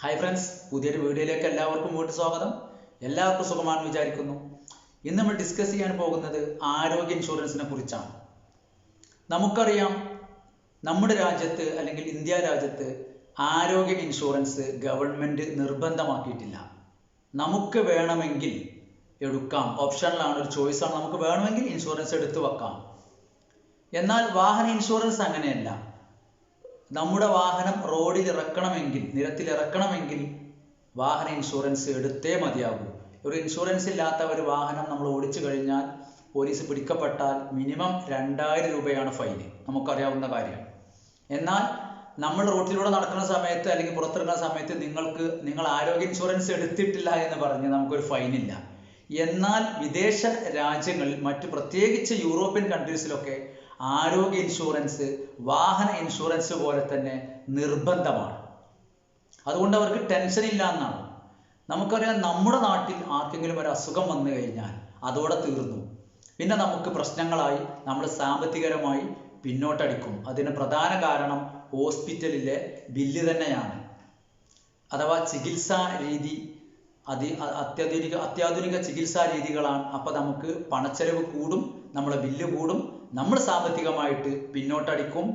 Hi friends പുതിയൊരു വീഡിയോയിലേക്ക് എല്ലാവർക്കും വീട്ടിൽ സ്വാഗതം. എല്ലാവർക്കും സുഖമാണെന്ന് വിചാരിക്കുന്നു. ഇന്ന് നമ്മൾ ഡിസ്കസ് ചെയ്യാൻ പോകുന്നത് ആരോഗ്യ ഇൻഷുറൻസിനെ കുറിച്ചാണ്. നമുക്കറിയാം നമ്മുടെ രാജ്യത്ത് അല്ലെങ്കിൽ ഇന്ത്യ രാജ്യത്ത് ആരോഗ്യ ഇൻഷുറൻസ് ഗവൺമെന്റ് നിർബന്ധമാക്കിയിട്ടില്ല. നമുക്ക് വേണമെങ്കിൽ എടുക്കാം. ഓപ്ഷനിലാണ് ഒരു ചോയ്സാണ് നമുക്ക് വേണമെങ്കിൽ ഇൻഷുറൻസ് എടുത്തു വെക്കാം. എന്നാൽ വാഹന ഇൻഷുറൻസ് അങ്ങനെയല്ല. നമ്മുടെ വാഹനം റോഡിൽ ഇറക്കണമെങ്കിൽ നിരത്തിൽ ഇറക്കണമെങ്കിൽ വാഹന ഇൻഷുറൻസ് എടുത്തേ മതിയാകൂ. ഒരു ഇൻഷുറൻസ് ഇല്ലാത്ത ഒരു വാഹനം നമ്മൾ ഓടിച്ചു കഴിഞ്ഞാൽ പോലീസ് പിടിക്കപ്പെട്ടാൽ മിനിമം രണ്ടായിരം രൂപയാണ് ഫൈൻ. നമുക്കറിയാവുന്ന കാര്യമാണ് എന്നാൽ നമ്മൾ റോട്ടിലൂടെ നടക്കുന്ന സമയത്ത് അല്ലെങ്കിൽ പുറത്തിറങ്ങുന്ന സമയത്ത് നിങ്ങൾക്ക് നിങ്ങൾ ആരോഗ്യ ഇൻഷുറൻസ് എടുത്തിട്ടില്ല എന്ന് പറഞ്ഞ് നമുക്കൊരു ഇല്ല. എന്നാൽ വിദേശ രാജ്യങ്ങളിൽ മറ്റു പ്രത്യേകിച്ച് യൂറോപ്യൻ കൺട്രീസിലൊക്കെ ആരോഗ്യ ഇൻഷുറൻസ് വാഹന ഇൻഷുറൻസ് പോലെ തന്നെ നിർബന്ധമാണ്. അതുകൊണ്ട് അവർക്ക് ടെൻഷൻ ഇല്ല എന്നാണ്. നമുക്കറിയാം നമ്മുടെ നാട്ടിൽ ആർക്കെങ്കിലും ഒരു അസുഖം വന്നു കഴിഞ്ഞാൽ അതോടെ തീർന്നു. പിന്നെ നമുക്ക് പ്രശ്നങ്ങളായി നമ്മൾ സാമ്പത്തികരമായി പിന്നോട്ടടിക്കും. അതിന് പ്രധാന കാരണം ഹോസ്പിറ്റലിലെ ബില്ല് തന്നെയാണ്. അഥവാ ചികിത്സാ രീതി അതി അത്യാധുനിക അത്യാധുനിക ചികിത്സാ രീതികളാണ്. അപ്പോൾ നമുക്ക് പണച്ചെലവ് കൂടും നമ്മളെ ബില്ല് കൂടും നമ്മൾ സാമ്പത്തികമായിട്ട് പിന്നോട്ടടിക്കും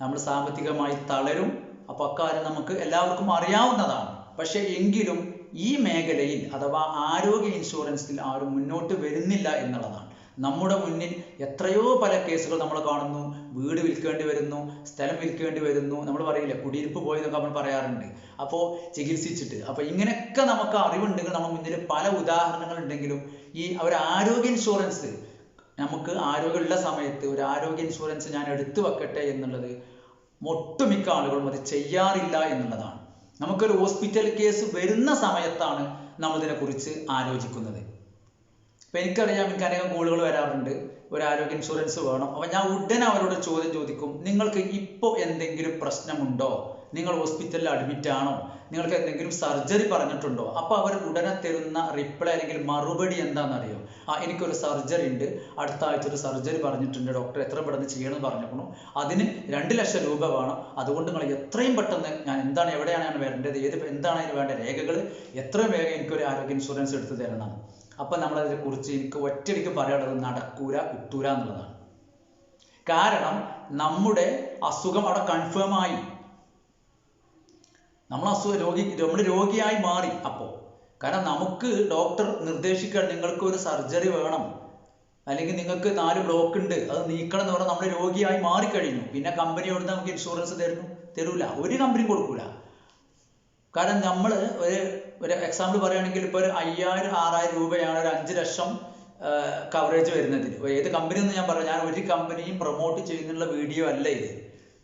നമ്മൾ സാമ്പത്തികമായി തളരും. അപ്പോൾ അക്കാര്യം നമുക്ക് എല്ലാവർക്കും അറിയാവുന്നതാണ്. പക്ഷേ എങ്കിലും ഈ മേഖലയിൽ അഥവാ ആരോഗ്യ ഇൻഷുറൻസിൽ ആരും മുന്നോട്ട് വരുന്നില്ല എന്നുള്ളതാണ്. നമ്മുടെ മുന്നിൽ എത്രയോ പല കേസുകൾ നമ്മൾ കാണുന്നു. വീട് വിൽക്കേണ്ടി വരുന്നു സ്ഥലം വിൽക്കേണ്ടി വരുന്നു. നമ്മൾ പറയില്ല കുടിയിരിപ്പ് പോയെന്നൊക്കെ നമ്മൾ പറയാറുണ്ട്. അപ്പോൾ ചികിത്സിച്ചിട്ട് അപ്പോൾ ഇങ്ങനെയൊക്കെ നമുക്ക് അറിവുണ്ടെങ്കിൽ നമ്മുടെ മുന്നിൽ പല ഉദാഹരണങ്ങൾ ഉണ്ടെങ്കിലും ഈ ഒരു ആരോഗ്യ ഇൻഷുറൻസ് നമുക്ക് ആരോഗ്യമുള്ള സമയത്ത് ഒരു ആരോഗ്യ ഇൻഷുറൻസ് ഞാൻ എടുത്തു വെക്കട്ടെ എന്നുള്ളത് ഒട്ടുമിക്ക ആളുകളും അത് ചെയ്യാറില്ല എന്നുള്ളതാണ്. നമുക്കൊരു ഹോസ്പിറ്റൽ കേസ് വരുന്ന സമയത്താണ് നമ്മളിതിനെ കുറിച്ച് ആലോചിക്കുന്നത്. ഇപ്പൊ എനിക്കറിയാം എനിക്ക് അനേകം കോളുകൾ വരാറുണ്ട്. ഒരു ആരോഗ്യ ഇൻഷുറൻസ് വേണം. അപ്പൊ ഞാൻ ഉടനെ അവരോട് ചോദ്യം ചോദിക്കും നിങ്ങൾക്ക് ഇപ്പോൾ എന്തെങ്കിലും പ്രശ്നമുണ്ടോ? നിങ്ങൾ ഹോസ്പിറ്റലിൽ അഡ്മിറ്റ് ആണോ? നിങ്ങൾക്ക് എന്തെങ്കിലും സർജറി പറഞ്ഞിട്ടുണ്ടോ? അപ്പൊ അവർ ഉടനെ തരുന്ന റിപ്ലൈ അല്ലെങ്കിൽ മറുപടി എന്താണെന്നറിയോ? ആ എനിക്കൊരു സർജറി ഉണ്ട്. അടുത്ത ആഴ്ച ഒരു സർജറി പറഞ്ഞിട്ടുണ്ട്. ഡോക്ടർ എത്ര പെട്ടെന്ന് ചെയ്യണമെന്ന് പറഞ്ഞിരിക്കണു അതിന് രണ്ട് ലക്ഷം രൂപ വേണം. അതുകൊണ്ട് നിങ്ങൾ എത്രയും പെട്ടെന്ന് ഞാൻ എന്താണ് എവിടെയാണ് ഞാൻ വരേണ്ടത്? ഏത് എന്താണ് അതിന് വേണ്ട രേഖകൾ എത്രയും വേഗം എനിക്കൊരു ആരോഗ്യ ഇൻഷുറൻസ് എടുത്തു തരണം. അപ്പൊ നമ്മൾ അതിനെ കുറിച്ച് എനിക്ക് ഒറ്റയടിക്ക് പറയാനുള്ളത് നടക്കൂല കിട്ടൂല എന്നുള്ളതാണ്. കാരണം നമ്മുടെ അസുഖം അവിടെ കൺഫേം ആയി. നമ്മൾ അസുഖ രോഗി നമ്മൾ രോഗിയായി മാറി അപ്പോൾ കാരണം നമുക്ക് ഡോക്ടർ നിർദ്ദേശിക്കാൻ നിങ്ങൾക്ക് ഒരു സർജറി വേണം. അല്ലെങ്കിൽ നിങ്ങൾക്ക് നാല് ബ്ലോക്ക് ഉണ്ട് അത് നീക്കണം എന്ന് പറഞ്ഞാൽ നമ്മൾ രോഗിയായി മാറിക്കഴിഞ്ഞു. പിന്നെ കമ്പനിയോട് നമുക്ക് ഇൻഷുറൻസ് തരുന്നു? തരൂല. ഒരു കമ്പനിയും കൊടുക്കൂല. കാരണം നമ്മൾ ഒരു ഒരു എക്സാമ്പിൾ പറയുകയാണെങ്കിൽ ഇപ്പോൾ ഒരു അയ്യായിരം ആറായിരം രൂപയാണ് ഒരു അഞ്ച് ലക്ഷം കവറേജ് വരുന്നതിന് ഏത് കമ്പനി എന്ന് ഞാൻ പറഞ്ഞു ഞാൻ ഒരു കമ്പനിയും പ്രൊമോട്ട് ചെയ്യുന്നുള്ള വീഡിയോ അല്ല ഇത്.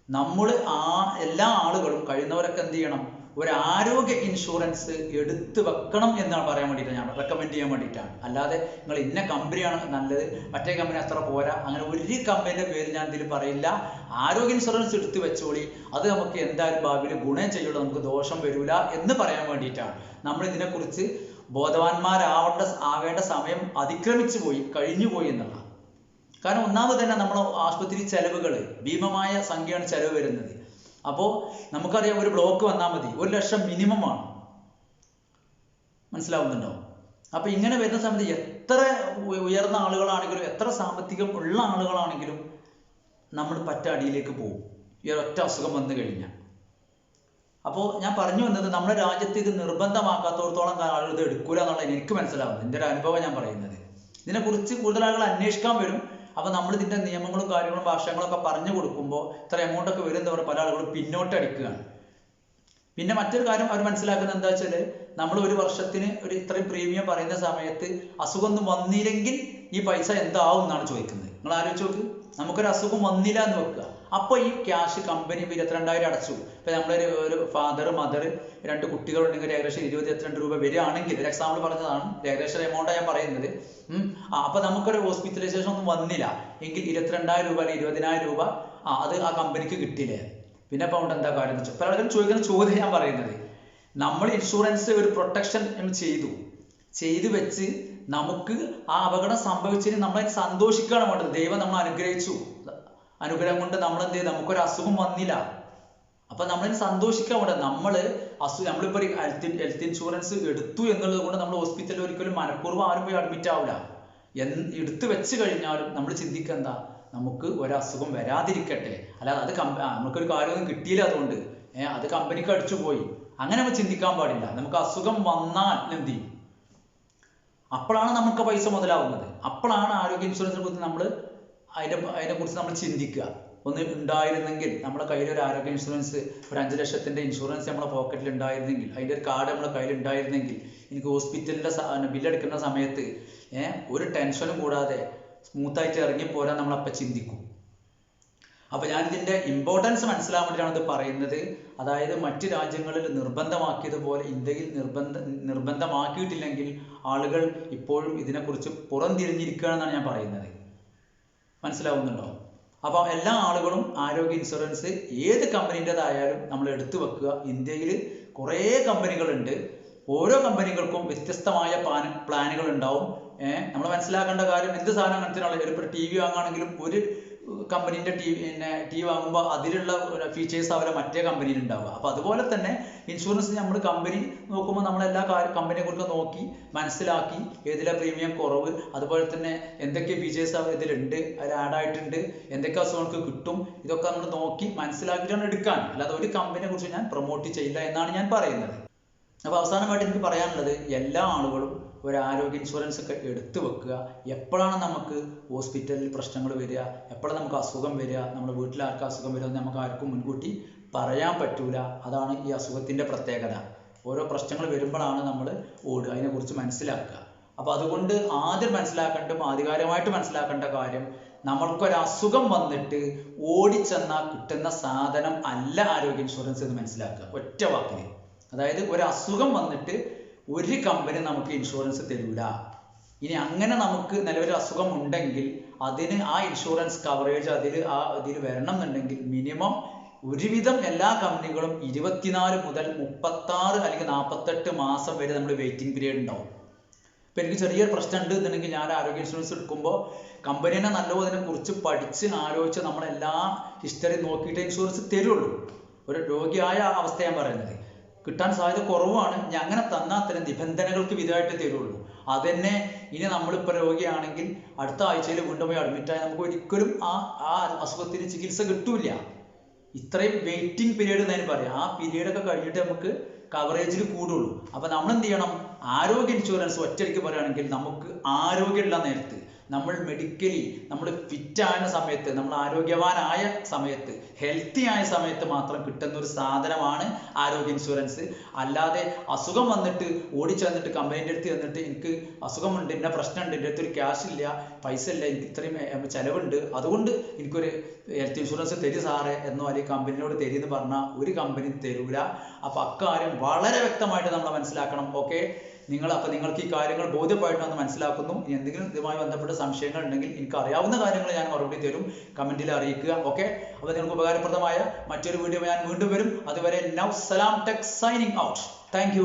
നമ്മൾ ആ എല്ലാ ആളുകളും കഴിയുന്നവരൊക്കെ എന്ത് ചെയ്യണം? ഒരു ആരോഗ്യ ഇൻഷുറൻസ് എടുത്തു വെക്കണം എന്നാണ് പറയാൻ വേണ്ടിയിട്ട് ഞാൻ റെക്കമെൻഡ് ചെയ്യാൻ വേണ്ടിയിട്ടാണ്. അല്ലാതെ നിങ്ങൾ ഇന്ന കമ്പനിയാണ് നല്ലത് മറ്റേ കമ്പനി അത്ര പോരാ അങ്ങനെ ഒരു കമ്പനിയുടെ പേര് ഞാൻ ഇതിൽ പറയില്ല. ആരോഗ്യ ഇൻഷുറൻസ് എടുത്തു വെച്ചോളി അത് നമുക്ക് എന്തായാലും ഭാവിയിൽ ഗുണം ചെയ്യുള്ളൂ നമുക്ക് ദോഷം വരില്ല എന്ന് പറയാൻ വേണ്ടിയിട്ടാണ്. നമ്മൾ ഇതിനെക്കുറിച്ച് ബോധവാന്മാരാവേണ്ട ആവേണ്ട സമയം അതിക്രമിച്ചു പോയി കഴിഞ്ഞു പോയി എന്നുള്ള കാരണം ഒന്നാമത് തന്നെ നമ്മൾ ആശുപത്രി ചെലവുകൾ ഭീമമായ സംഖ്യയാണ് ചെലവ് വരുന്നത്. അപ്പോൾ നമുക്കറിയാം ഒരു ബ്ലോക്ക് വന്നാൽ മതി. ഒരു ലക്ഷം മിനിമം ആണ്. മനസ്സിലാവുന്നുണ്ടോ? അപ്പൊ ഇങ്ങനെ വരുന്ന സമയത്ത് എത്ര ഉയർന്ന ആളുകളാണെങ്കിലും എത്ര സാമ്പത്തികം ഉള്ള ആളുകളാണെങ്കിലും നമ്മൾ പറ്റ അടിയിലേക്ക് പോകും. ഈ ഒറ്റ അസുഖം വന്നു കഴിഞ്ഞാൽ. അപ്പോൾ ഞാൻ പറഞ്ഞു വന്നത് നമ്മുടെ രാജ്യത്ത് ഇത് നിർബന്ധമാക്കാത്തോടത്തോളം ആളുകൾ ഇത് എടുക്കൂല എന്നുള്ളത് എനിക്ക് മനസ്സിലാവുന്നു എന്റെ ഒരു അനുഭവം ഞാൻ പറയുന്നത്. ഇതിനെക്കുറിച്ച് കൂടുതൽ ആളുകൾ അന്വേഷിക്കാൻ വരും. അപ്പോൾ നമ്മൾ ഇതിന്റെ നിയമങ്ങളും കാര്യങ്ങളും ഭാഷകളൊക്കെ പറഞ്ഞു കൊടുക്കുമ്പോൾ ഇത്ര എമൗണ്ട് ഒക്കെ വരും എന്താ പല ആളുകളും പിന്നോട്ട് അടിക്കുകയാണ്. പിന്നെ മറ്റൊരു കാര്യം അവർ മനസ്സിലാക്കുന്നത് എന്താ വെച്ചാൽ നമ്മൾ ഒരു വർഷത്തിന് ഒരു ഇത്രയും പ്രീമിയം പറയുന്ന സമയത്ത് അസുഖം ഒന്നും വന്നില്ലെങ്കിൽ ഈ പൈസ എന്താവും എന്നാണ് ചോദിക്കുന്നത്. നിങ്ങൾ ആലോചിച്ച് നോക്ക്. നമുക്കൊരു അസുഖം വന്നില്ല എന്ന് വെക്കുക. അപ്പോൾ ഈ ക്യാഷ് കമ്പനി ഇപ്പൊ ഇരുപത്തിരണ്ടായിരം അടച്ചു. ഇപ്പൊ നമ്മളൊരു ഒരു ഫാദർ മദർ രണ്ട് കുട്ടികളുണ്ടെങ്കിൽ ഏകദേശം ഇരുപത് എത്രണ്ട് രൂപ വരികയാണെങ്കിൽ ഒരു എക്സാമ്പിൾ പറഞ്ഞതാണ് ഏകദേശം എമൗണ്ട് ഞാൻ പറയുന്നത്. അപ്പോൾ അപ്പൊ നമുക്കൊരു ഹോസ്പിറ്റലൈസേഷൻ ഒന്നും വന്നില്ല. എങ്കിൽ ഇരുപത്തിരണ്ടായിരം രൂപ അല്ലെങ്കിൽ ഇരുപതിനായിരം രൂപ ആ അത് ആ കമ്പനിക്ക് കിട്ടില്ലേ? പിന്നെ അപ്പൊ അതുകൊണ്ട് എന്താ കാര്യം എന്ന് വെച്ചാൽ ആൾക്കാരും ചോദിക്കുന്ന ചോദ്യം ഞാൻ പറയുന്നത്. നമ്മൾ ഇൻഷുറൻസ് ഒരു പ്രൊട്ടക്ഷൻ ചെയ്തു. ചെയ്തു വെച്ച് നമുക്ക് ആ അപകടം സംഭവിച്ചതിന് നമ്മളെ സന്തോഷിക്കുകയാണ് വേണ്ടത്. ദൈവം നമ്മൾ അനുഗ്രഹിച്ചു. അനുഗ്രഹം കൊണ്ട് നമ്മൾ എന്ത് ചെയ്ത്? നമുക്കൊരു അസുഖം വന്നില്ല. അപ്പൊ നമ്മളിന് സന്തോഷിക്കാൻ വേണ്ട നമ്മൾ അസു നമ്മളിപ്പോ ഹെൽത്ത് ഹെൽത്ത് ഇൻഷുറൻസ് എടുത്തു എന്നുള്ളത് കൊണ്ട് നമ്മൾ ഹോസ്പിറ്റലിൽ ഒരിക്കലും മനഃപൂർവം ആരും പോയി അഡ്മിറ്റ് ആവില്ല എന്ന് എടുത്തു വെച്ച് കഴിഞ്ഞാലും നമ്മൾ ചിന്തിക്കുക എന്താ? നമുക്ക് ഒരസുഖം വരാതിരിക്കട്ടെ. അല്ലാതെ അത് കമ്പ നമുക്കൊരു കാര്യമൊന്നും കിട്ടിയില്ല അതുകൊണ്ട്. ഏഹ് അത് കമ്പനിക്ക് അടിച്ചു പോയി. അങ്ങനെ നമ്മൾ ചിന്തിക്കാൻ പാടില്ല. നമുക്ക് അസുഖം വന്നാൽ എന്ത് ചെയ്യും? അപ്പോഴാണ് നമുക്ക് പൈസ മുതലാവുന്നത്. അപ്പോഴാണ് ആരോഗ്യ ഇൻഷുറൻസിനെ കുറിച്ച് നമ്മൾ അതിനെ അതിനെക്കുറിച്ച് നമ്മൾ ചിന്തിക്കുക. ഒന്ന് ഉണ്ടായിരുന്നെങ്കിൽ നമ്മുടെ കയ്യിൽ ഒരു ആരോഗ്യ ഇൻഷുറൻസ് ഒരു അഞ്ച് ലക്ഷത്തിന്റെ ഇൻഷുറൻസ് നമ്മുടെ പോക്കറ്റിൽ ഉണ്ടായിരുന്നെങ്കിൽ അതിന്റെ ഒരു കാർഡ് നമ്മുടെ കയ്യിൽ ഉണ്ടായിരുന്നെങ്കിൽ എനിക്ക് ഹോസ്പിറ്റലിന്റെ ബില്ലടിക്കുന്ന സമയത്ത് ഒരു ടെൻഷനും കൂടാതെ സ്മൂത്തായിട്ട് പോരാൻ നമ്മളപ്പം ചിന്തിക്കും. അപ്പൊ ഞാൻ ഇതിന്റെ ഇമ്പോർട്ടൻസ് മനസ്സിലാകാൻ വേണ്ടിയാണ് ഇത് പറയുന്നത്. അതായത് മറ്റു രാജ്യങ്ങളിൽ നിർബന്ധമാക്കിയതുപോലെ ഇന്ത്യയിൽ നിർബന്ധ നിർബന്ധമാക്കിയിട്ടില്ലെങ്കിൽ ആളുകൾ ഇപ്പോഴും ഇതിനെക്കുറിച്ച് പുറംതിരിഞ്ഞിരിക്കുകയാണെന്നാണ് ഞാൻ പറയുന്നത്. മനസ്സിലാവുന്നുണ്ടോ? അപ്പോൾ എല്ലാ ആളുകളും ആരോഗ്യ ഇൻഷുറൻസ് ഏത് കമ്പനീന്റെതായാലും നമ്മൾ എടുത്തു വെക്കുക. ഇന്ത്യയിൽ കുറേ കമ്പനികളുണ്ട്. ഓരോ കമ്പനികൾക്കും വ്യത്യസ്തമായ പ്ലാൻ പ്ലാനുകൾ ഉണ്ടാവും നമ്മൾ മനസ്സിലാക്കേണ്ട കാര്യം എന്ത് സാധനം അങ്ങനത്തെ ഒരു ടി വി വാങ്ങുകയാണെങ്കിലും ഒരു കമ്പനീന്റെ ടി പിന്നെ ടി വാങ്ങുമ്പോൾ അതിലുള്ള ഫീച്ചേഴ്സ് അവരെ മറ്റേ കമ്പനിയിൽ ഉണ്ടാവുക. അപ്പോൾ അതുപോലെ തന്നെ ഇൻഷുറൻസ് നമ്മൾ കമ്പനി നോക്കുമ്പോൾ നമ്മൾ എല്ലാ കമ്പനിയെ കുറിച്ച് നോക്കി മനസ്സിലാക്കി ഏതിലെ പ്രീമിയം കുറവ് അതുപോലെ തന്നെ എന്തൊക്കെ ഫീച്ചേഴ്സ് ഇതിലുണ്ട് അതിൽ ആഡ് ആയിട്ടുണ്ട് എന്തൊക്കെ അസുഖങ്ങൾക്ക് കിട്ടും ഇതൊക്കെ നമ്മൾ നോക്കി മനസ്സിലാക്കിയിട്ടാണ് എടുക്കാൻ അല്ലാതെ ഒരു കമ്പനിയെ കുറിച്ച് ഞാൻ പ്രൊമോട്ട് ചെയ്യില്ല എന്നാണ് ഞാൻ പറയുന്നത്. അപ്പോൾ അവസാനമായിട്ട് എനിക്ക് പറയാനുള്ളത് എല്ലാ ആളുകളും ഒരു ആരോഗ്യ ഇൻഷുറൻസ് ഒക്കെ എടുത്തു വെക്കുക. എപ്പോഴാണ് നമുക്ക് ഹോസ്പിറ്റലിൽ പ്രശ്നങ്ങൾ വരിക? എപ്പോഴാണ് നമുക്ക് അസുഖം വരിക? നമ്മുടെ വീട്ടിൽ ആർക്ക് അസുഖം വരിക നമുക്ക് ആർക്കും മുൻകൂട്ടി പറയാൻ പറ്റൂല. അതാണ് ഈ അസുഖത്തിന്റെ പ്രത്യേകത. ഓരോ പ്രശ്നങ്ങൾ വരുമ്പോഴാണ് നമ്മൾ ഓടുക. അതിനെക്കുറിച്ച് മനസ്സിലാക്കുക. അപ്പോൾ അതുകൊണ്ട് ആദ്യം മനസ്സിലാക്കേണ്ടതും ആധികാരികമായിട്ട് മനസ്സിലാക്കേണ്ട കാര്യം നമ്മൾക്കൊരു അസുഖം വന്നിട്ട് ഓടിച്ചെന്നാൽ കിട്ടുന്ന സാധനം അല്ല ആരോഗ്യ ഇൻഷുറൻസ് എന്ന് മനസ്സിലാക്കുക. ഒറ്റ വാക്കിൽ അതായത് ഒരു അസുഖം വന്നിട്ട് ഒരു കമ്പനി നമുക്ക് ഇൻഷുറൻസ് തരൂല. ഇനി അങ്ങനെ നമുക്ക് നിലവിൽ അസുഖം ഉണ്ടെങ്കിൽ അതിന് ആ ഇൻഷുറൻസ് കവറേജ് അതിൽ ആ ഇതിൽ വരണം എന്നുണ്ടെങ്കിൽ മിനിമം ഒരുവിധം എല്ലാ കമ്പനികളും ഇരുപത്തിനാല് മുതൽ മുപ്പത്താറ് അല്ലെങ്കിൽ നാൽപ്പത്തെട്ട് മാസം വരെ നമ്മൾ വെയിറ്റിംഗ് പീരീഡ് ഉണ്ടാവും. ഇപ്പൊ എനിക്ക് ചെറിയൊരു പ്രശ്നം ഉണ്ട് എന്നുണ്ടെങ്കിൽ ഞാൻ ആരോഗ്യ ഇൻഷുറൻസ് എടുക്കുമ്പോൾ കമ്പനീനെ നല്ലപോലെ അതിനെ കുറിച്ച് പഠിച്ച് ആലോചിച്ച് നമ്മളെല്ലാ ഹിസ്റ്ററി നോക്കിയിട്ട് ഇൻഷുറൻസ് തരുള്ളൂ. ഒരു രോഗിയായ അവസ്ഥ ഞാൻ പറയുന്നത്. കിട്ടാൻ സാധ്യത കുറവാണ്. ഞാൻ അങ്ങനെ തന്നാൽ തന്നെ നിബന്ധനകൾക്ക് വിധമായിട്ട് തരുള്ളൂ. അതന്നെ ഇനി നമ്മളിപ്പോൾ രോഗിയാണെങ്കിൽ അടുത്ത ആഴ്ചയിൽ വീണ്ടും പോയി അഡ്മിറ്റായി നമുക്ക് ഒരിക്കലും ആ ആ അസുഖത്തിന് ചികിത്സ കിട്ടൂല ഇത്രയും വെയിറ്റിംഗ് പീരീഡ് എന്ന് പറയാം. ആ പീരീഡ് ഒക്കെ കഴിഞ്ഞിട്ട് നമുക്ക് കവറേജിൽ കൂടുള്ളൂ. അപ്പൊ നമ്മൾ എന്ത് ചെയ്യണം? ആരോഗ്യ ഇൻഷുറൻസ് ഒറ്റയ്ക്ക് പറയുകയാണെങ്കിൽ നമുക്ക് ആരോഗ്യമുള്ള നേരത്ത് നമ്മൾ മെഡിക്കലി നമ്മൾ ഫിറ്റ് ആയ സമയത്ത് നമ്മൾ ആരോഗ്യവാനായ സമയത്ത് ഹെൽത്തി ആയ സമയത്ത് മാത്രം കിട്ടുന്ന ഒരു സാധനമാണ് ആരോഗ്യ ഇൻഷുറൻസ് അല്ലാതെ അസുഖം വന്നിട്ട് ഓടിച്ചെന്നിട്ട് കമ്പനീന്റെ അടുത്ത് ചെന്നിട്ട് എനിക്ക് അസുഖമുണ്ട് ഇന്ന പ്രശ്നമുണ്ട് എന്റെ അടുത്ത് ഒരു ക്യാഷ് ഇല്ല പൈസ ഇല്ല എനിക്ക് ഇത്രയും ചിലവുണ്ട്. അതുകൊണ്ട് എനിക്കൊരു ഹെൽത്ത് ഇൻഷുറൻസ് തരി സാറേ എന്നോ അല്ലെങ്കിൽ കമ്പനിയോട് തരി എന്ന് പറഞ്ഞാൽ ഒരു കമ്പനി തരൂല. അപ്പൊ അക്കാര്യം വളരെ വ്യക്തമായിട്ട് നമ്മൾ മനസ്സിലാക്കണം ഓക്കെ നിങ്ങൾ അപ്പൊ നിങ്ങൾക്ക് ഈ കാര്യങ്ങൾ ബോധ്യമായിട്ടൊന്ന് മനസ്സിലാക്കുന്നു. എന്തെങ്കിലും ഇതുമായി ബന്ധപ്പെട്ട സംശയങ്ങൾ ഉണ്ടെങ്കിൽ എനിക്ക് അറിയാവുന്ന കാര്യങ്ങൾ ഞാൻ മറുപടി തരും. കമന്റിൽ അറിയിക്കുക. ഓക്കെ? അപ്പൊ നിങ്ങൾക്ക് ഉപകാരപ്രദമായ മറ്റൊരു വീഡിയോ ഞാൻ വീണ്ടും വരും. അതുവരെ now Salam tech signing out. Thank